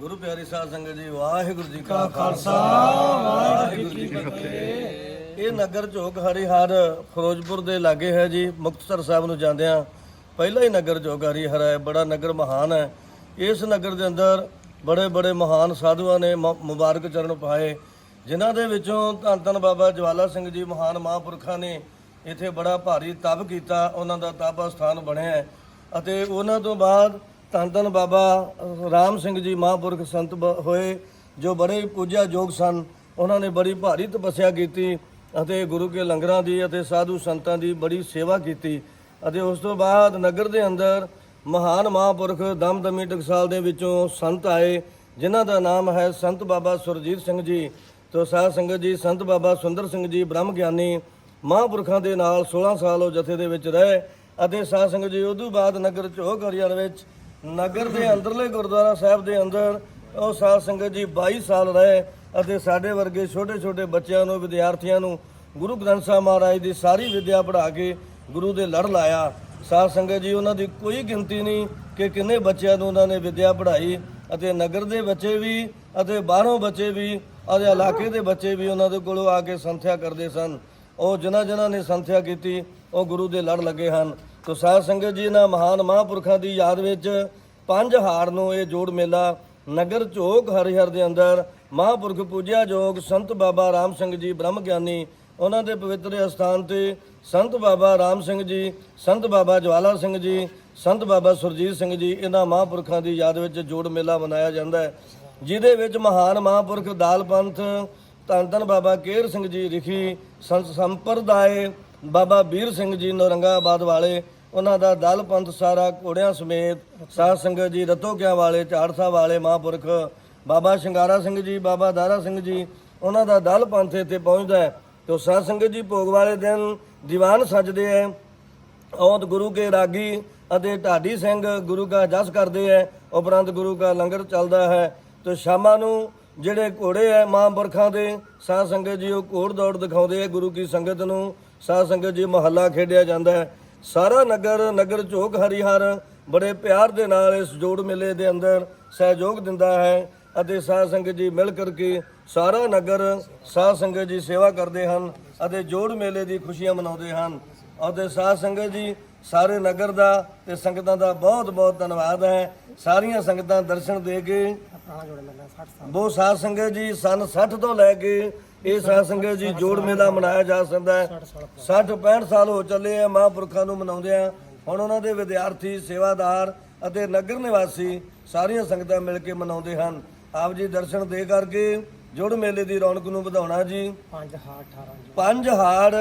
ਗੁਰੂ ਪਿਆਰੀ ਸਾਧ ਸੰਗਤ ਜੀ ਵਾਹਿਗੁਰੂ ਜੀ ਕਾ ਖਾਲਸਾ। ਵਾਹਿਗੁਰੂ ਜੀ ਕੀ ਫਤਿਹ। ਇਹ ਨਗਰ ਝੋਕ ਹਰੀਹਰ ਫਿਰੋਜ਼ਪੁਰ ਦੇ ਲਾਗੇ ਹੈ ਜੀ ਮੁਕਤਸਰ ਸਾਹਿਬ ਨੂੰ ਜਾਂਦਿਆਂ। ਪਹਿਲਾ ਹੀ ਨਗਰ ਝੋਕ ਹਰੀਹਰ ਹੈ ਬੜਾ ਨਗਰ ਮਹਾਨ ਹੈ। ਇਸ ਨਗਰ ਦੇ ਅੰਦਰ ਬੜੇ ਬੜੇ ਮਹਾਨ ਸਾਧੂਆਂ ਨੇ ਮੁਬਾਰਕ ਚਰਨ ਪਾਏ ਜਿਨ੍ਹਾਂ ਦੇ ਵਿੱਚੋਂ ਧੰਨ ਧੰਨ ਬਾਬਾ ਜਵਾਲਾ ਸਿੰਘ ਜੀ ਮਹਾਨ ਮਹਾਂਪੁਰਖਾਂ ਨੇ ਇੱਥੇ ਬੜਾ ਭਾਰੀ ਤਪ ਕੀਤਾ। ਉਹਨਾਂ ਦਾ ਤਪ ਸਥਾਨ ਬਣਿਆ ਅਤੇ ਉਹਨਾਂ ਤੋਂ ਬਾਅਦ ਧੰਨ ਧੰਨ ਬਾਬਾ ਰਾਮ ਸਿੰਘ ਜੀ ਮਹਾਂਪੁਰਖ ਸੰਤ ਬ- ਹੋਏ, ਜੋ ਬੜੇ ਪੂਜਾ ਯੋਗ ਸਨ। ਉਹਨਾਂ ਨੇ ਬੜੀ ਭਾਰੀ ਤਪੱਸਿਆ ਕੀਤੀ ਅਤੇ ਗੁਰੂ ਕੇ ਲੰਗਰਾਂ ਦੀ ਅਤੇ ਸਾਧੂ ਸੰਤਾਂ ਦੀ ਬੜੀ ਸੇਵਾ ਕੀਤੀ। ਅਤੇ ਉਸ ਤੋਂ ਬਾਅਦ ਨਗਰ ਦੇ ਅੰਦਰ ਮਹਾਨ ਮਹਾਂਪੁਰਖ ਦਮਦਮੀ ਟਕਸਾਲ ਦੇ ਵਿੱਚੋਂ ਸੰਤ ਆਏ, ਜਿਨ੍ਹਾਂ ਦਾ ਨਾਮ ਹੈ ਸੰਤ ਬਾਬਾ ਸੁਰਜੀਤ ਸਿੰਘ ਜੀ। ਤੋ ਸਾਧ ਸੰਗਤ ਜੀ, ਸੰਤ ਬਾਬਾ ਸੁੰਦਰ ਸਿੰਘ ਜੀ ਬ੍ਰਹਮ ਗਿਆਨੀ ਮਹਾਂਪੁਰਖਾਂ ਦੇ ਨਾਲ 16 ਸਾਲ ਉਹ ਜਥੇ ਦੇ ਵਿੱਚ ਰਹੇ। ਅਤੇ ਸਾਧ ਸੰਗਤ ਜੀ, ਉਦੋਂ ਬਾਅਦ ਨਗਰ ਝੋਕ ਹਰੀਆਰ ਵਿੱਚ ਨਗਰ ਦੇ ਅੰਦਰਲੇ ਗੁਰਦੁਆਰਾ ਸਾਹਿਬ ਦੇ ਅੰਦਰ ਉਹ ਸਾਧ ਸੰਗਤ ਜੀ 22 ਸਾਲ ਰਹੇ ਅਤੇ ਸਾਡੇ ਵਰਗੇ ਛੋਟੇ ਛੋਟੇ ਬੱਚਿਆਂ ਨੂੰ, ਵਿਦਿਆਰਥੀਆਂ ਨੂੰ ਗੁਰੂ ਗ੍ਰੰਥ ਸਾਹਿਬ ਮਹਾਰਾਜ ਦੀ ਸਾਰੀ ਵਿਦਿਆ ਪੜ੍ਹਾ ਕੇ ਗੁਰੂ ਦੇ ਲੜ ਲਾਇਆ। ਸਾਧ ਸੰਗਤ ਜੀ, ਉਹਨਾਂ ਦੀ ਕੋਈ ਗਿਣਤੀ ਨਹੀਂ ਕਿ ਕਿੰਨੇ ਬੱਚਿਆਂ ਨੂੰ ਉਹਨਾਂ ਨੇ ਵਿਦਿਆ ਪੜ੍ਹਾਈ ਅਤੇ ਨਗਰ ਦੇ ਬੱਚੇ ਵੀ ਅਤੇ ਬਾਹਰੋਂ ਬੱਚੇ ਵੀ ਅਤੇ ਇਲਾਕੇ ਦੇ ਬੱਚੇ ਵੀ ਉਹਨਾਂ ਦੇ ਕੋਲੋਂ ਆ ਕੇ ਸੰਥਿਆ ਕਰਦੇ ਸਨ। ਉਹ ਜਿਨ੍ਹਾਂ ਜਿਨ੍ਹਾਂ ਨੇ ਸੰਥਿਆ ਕੀਤੀ, ਉਹ ਗੁਰੂ ਦੇ ਲੜ ਲੱਗੇ ਹਨ। ਤੋ ਸਾਧ ਸੰਗਤ ਜੀ, ਇਹਨਾਂ ਮਹਾਨ ਮਹਾਂਪੁਰਖਾਂ ਦੀ ਯਾਦ ਵਿੱਚ ਪੰਜ ਹਾਰ ਨੂੰ ਇਹ ਜੋੜ ਮੇਲਾ ਨਗਰ ਝੋਕ ਹਰਿਹਰ ਦੇ ਅੰਦਰ ਮਹਾਂਪੁਰਖ ਪੂਜਿਆ ਜੋਗ ਸੰਤ ਬਾਬਾ ਰਾਮ ਸਿੰਘ ਜੀ ਬ੍ਰਹਮ ਗਿਆਨੀ ਉਹਨਾਂ ਦੇ ਪਵਿੱਤਰ ਅਸਥਾਨ ਤੇ ਸੰਤ ਬਾਬਾ ਰਾਮ ਸਿੰਘ ਜੀ, ਸੰਤ ਬਾਬਾ ਜਵਾਲਾ ਸਿੰਘ ਜੀ, ਸੰਤ ਬਾਬਾ ਸੁਰਜੀਤ ਸਿੰਘ ਜੀ, ਇਹਨਾਂ ਮਹਾਂਪੁਰਖਾਂ ਦੀ ਯਾਦ ਵਿੱਚ ਜੋੜ ਮੇਲਾ ਮਨਾਇਆ ਜਾਂਦਾ ਹੈ, ਜਿਹਦੇ ਵਿੱਚ ਮਹਾਨ ਮਹਾਂਪੁਰਖ ਦਾਲ ਪੰਥ ਧੰਨ ਧੰਨ ਬਾਬਾ ਕੇਰ ਸਿੰਘ ਜੀ ਰਿਖੀ ਸੰਤ ਸੰਪਰਦਾਏ ਬਾਬਾ ਵੀਰ ਸਿੰਘ ਜੀ ਨੌਰੰਗਾਬਾਦ ਵਾਲੇ, ਉਹਨਾਂ ਦਾ ਦਲ ਪੰਥ ਸਾਰਾ ਘੋੜਿਆਂ ਸਮੇਤ ਸਾਧ ਸੰਗਤ ਜੀ ਰਤੋਕਿਆਂ ਵਾਲੇ, ਝਾੜਸਾ ਵਾਲੇ, ਮਹਾਂਪੁਰਖ, ਬਾਬਾ ਸ਼ਿੰਗਾਰਾ ਸਿੰਘ ਜੀ, ਬਾਬਾ ਦਾਰਾ ਸਿੰਘ ਜੀ, ਉਹਨਾਂ ਦਾ ਦਲ ਪੰਥ ਇੱਥੇ ਪਹੁੰਚਦਾ ਹੈ। ਤੇ ਉਹ ਸਾਧ ਸੰਗਤ ਜੀ ਭੋਗ ਵਾਲੇ ਦਿਨ ਦੀਵਾਨ ਸਜਦੇ ਹੈ। ਔਤ ਗੁਰੂ ਕੇ ਰਾਗੀ ਅਤੇ ਢਾਡੀ ਸਿੰਘ ਗੁਰੂ ਦਾ ਜਸ ਕਰਦੇ ਹੈ। ਉਪਰੰਤ ਗੁਰੂ ਦਾ ਲੰਗਰ ਚੱਲਦਾ ਹੈ। ਤੇ ਸ਼ਾਮਾਂ ਨੂੰ ਜਿਹੜੇ ਘੋੜੇ ਹੈ ਮਹਾਂਪੁਰਖਾਂ ਦੇ, ਸਾਧ ਸੰਗਤ ਜੀ ਉਹ ਘੋੜ ਦੌੜ ਦਿਖਾਉਂਦੇ ਹੈ ਗੁਰੂ ਕੀ ਸੰਗਤ ਨੂੰ। ਸਾਧ ਸੰਗਤ ਜੀ ਮਹੱਲਾ ਖੇਡਿਆ ਜਾਂਦਾ ਹੈ। ਸਾਰਾ ਨਗਰ ਨਗਰ ਝੋਕ ਹਰੀਹਰ ਬੜੇ ਪਿਆਰ ਦੇ ਨਾਲ ਇਸ ਜੋੜ ਮੇਲੇ ਦੇ ਅੰਦਰ ਸਹਿਯੋਗ ਦਿੰਦਾ ਹੈ ਅਤੇ ਸਾਧ ਸੰਗਤ ਜੀ ਮਿਲ ਕਰਕੇ ਸਾਰਾ ਨਗਰ ਸਾਧ ਸੰਗਤ ਜੀ ਸੇਵਾ ਕਰਦੇ ਹਨ ਅਤੇ ਜੋੜ ਮੇਲੇ ਦੀ ਖੁਸ਼ੀਆਂ ਮਨਾਉਂਦੇ ਹਨ। ਅਤੇ ਸਾਧ ਸੰਗਤ ਜੀ ਸਾਰੇ ਨਗਰ ਦਾ ਤੇ ਸੰਗਤਾਂ ਦਾ ਬਹੁਤ ਬਹੁਤ ਧੰਨਵਾਦ ਹੈ। ਸਾਰੀਆਂ ਸੰਗਤਾਂ ਦਰਸ਼ਨ ਦੇ ਕੇ ਬਹੁਤ ਸਾਧ ਸੰਗਤ ਜੀ ਸਨ 60 ਤੋਂ ਲੈ ਕੇ ਇਹ ਸਾਧ ਸੰਗਤ ਜੀ ਜੋੜ ਮੇਲਾ ਮਨਾਇਆ ਜਾ ਸਕਦਾ ਹੈ। 60 65 ਸਾਲ ਹੋ ਚੱਲੇ ਆ ਮਹਾਂਪੁਰਖਾਂ ਨੂੰ ਮਨਾਉਂਦੇ ਆ। ਹੁਣ ਉਹਨਾਂ ਦੇ ਵਿਦਿਆਰਥੀ ਸੇਵਾਦਾਰ ਅਤੇ ਨਗਰ ਨਿਵਾਸੀ ਸਾਰੀਆਂ ਸੰਗਤਾਂ ਮਿਲ ਕੇ ਮਨਾਉਂਦੇ ਹਨ। ਆਪ ਜੀ ਦਰਸ਼ਨ ਦੇ ਕਰਕੇ ਜੋੜ ਮੇਲੇ ਦੀ ਰੌਣਕ ਨੂੰ ਵਧਾਉਣਾ ਜੀ। 5 ਹਾਰ 18 ਜੀ ਪੰਜ ਹਾੜ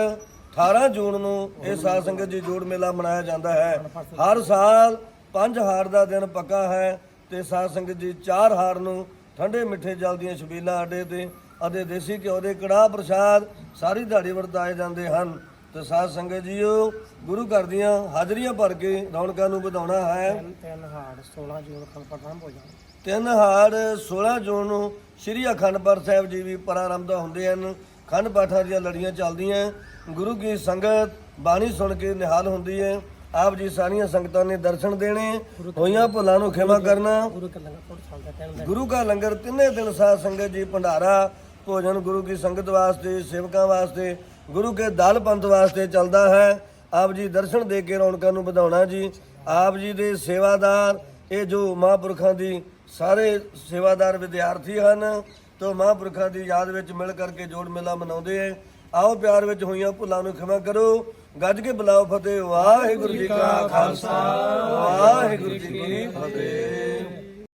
18 ਜੂਨ ਨੂੰ ਇਹ ਸਾਧ ਸੰਗਤ ਜੀ ਜੋੜ ਮੇਲਾ ਮਨਾਇਆ ਜਾਂਦਾ ਹੈ। ਹਰ ਸਾਲ ਪੰਜ ਹਾੜ ਦਾ ਦਿਨ ਪੱਕਾ ਹੈ ਤੇ ਸਾਧ ਸੰਗਤ ਜੀ ਚਾਰ ਹਾੜ ਨੂੰ ਠੰਡੇ ਮਿੱਠੇ ਜਲ ਦੀਆਂ ਛਬੀਲਾਂ ਅੱਡੇ ਤੇ ਅਤੇ ਦੇਸੀ ਘਿਓ ਦੇ ਕੜਾਹ ਪ੍ਰਸ਼ਾਦ ਸਾਰੀ ਦਿਹਾੜੀ ਵਰਤਾਏ ਜਾਂਦੇ ਹਨ। ਤੇ ਸਾਧ ਸੰਗਤ ਜੀਓ ਗੁਰੂ ਘਰ ਦੀਆਂ ਹਾਜ਼ਰੀਆਂ ਭਰ ਕੇ ਰੌਣਕਾਂ ਨੂੰ ਵਧਾਉਣਾ ਹੈ। ਤਿੰਨ ਤਿੰਨ ਹਾਰ 16 ਜੂਨ ਖਲਪਟਾਂ ਹੋ ਜਾਣ। ਤਿੰਨ ਹਾੜ 16 ਜੂਨ ਨੂੰ ਸ੍ਰੀ ਅਖੰਡ ਪਾਠ ਸਾਹਿਬ ਜੀ ਵੀ ਪ੍ਰਾਰੰਭ ਹੁੰਦੇ ਹਨ। ਖੰਡ ਪਾਠਾਂ ਦੀਆਂ ਲੜੀਆਂ ਚੱਲਦੀਆਂ ਗੁਰੂ ਕੀ ਸੰਗਤ ਬਾਣੀ ਸੁਣ ਕੇ ਨਿਹਾਲ ਹੁੰਦੀ ਹੈ। ਆਪ ਜੀ ਸਾਰੀਆਂ ਸੰਗਤਾਂ ਨੇ ਦਰਸ਼ਨ ਦੇਣੇ ਹੋਈਆਂ ਭੁੱਲਾਂ ਨੂੰ ਖਿਮਾ ਕਰਨਾ। ਗੁਰੂ ਕਾ ਲੰਗਰ ਤਿੰਨੇ ਦਿਨ ਸਾਧ ਸੰਗਤ ਜੀ ਭੰਡਾਰਾ ਭੋਜਨ ਗੁਰੂ ਕੀ ਸੰਗਤ ਵਾਸਤੇ, ਸੇਵਕਾਂ ਵਾਸਤੇ, ਗੁਰੂ ਕੇ ਦਲ ਪੰਥ ਵਾਸਤੇ ਚੱਲਦਾ ਹੈ। ਆਪ ਜੀ ਦਰਸ਼ਨ ਦੇ ਕੇ ਰੌਣਕਾਂ ਨੂੰ ਵਧਾਉਣਾ ਜੀ। ਆਪ ਜੀ ਦੇ ਸੇਵਾਦਾਰ, ਇਹ ਜੋ ਮਹਾਂਪੁਰਖਾਂ ਦੀ ਸਾਰੇ ਸੇਵਾਦਾਰ ਵਿਦਿਆਰਥੀ ਹਨ, ਤੋਂ ਮਹਾਂਪੁਰਖਾਂ ਦੀ ਯਾਦ ਵਿੱਚ ਮਿਲ ਕਰਕੇ ਜੋੜ ਮੇਲਾ ਮਨਾਉਂਦੇ ਹੈ ਆਓ ਪਿਆਰ ਵਿੱਚ ਹੋਈਆਂ ਭੁੱਲਾਂ ਨੂੰ ਖਿਮਾ ਕਰੋ। ਗੱਜ ਕੇ ਬੁਲਾਓ ਫਤਿਹ। ਵਾਹਿਗੁਰੂ ਜੀ ਕਾ ਖਾਲਸਾ। ਵਾਹਿਗੁਰੂ ਜੀ ਕੀ ਫਤਿਹ।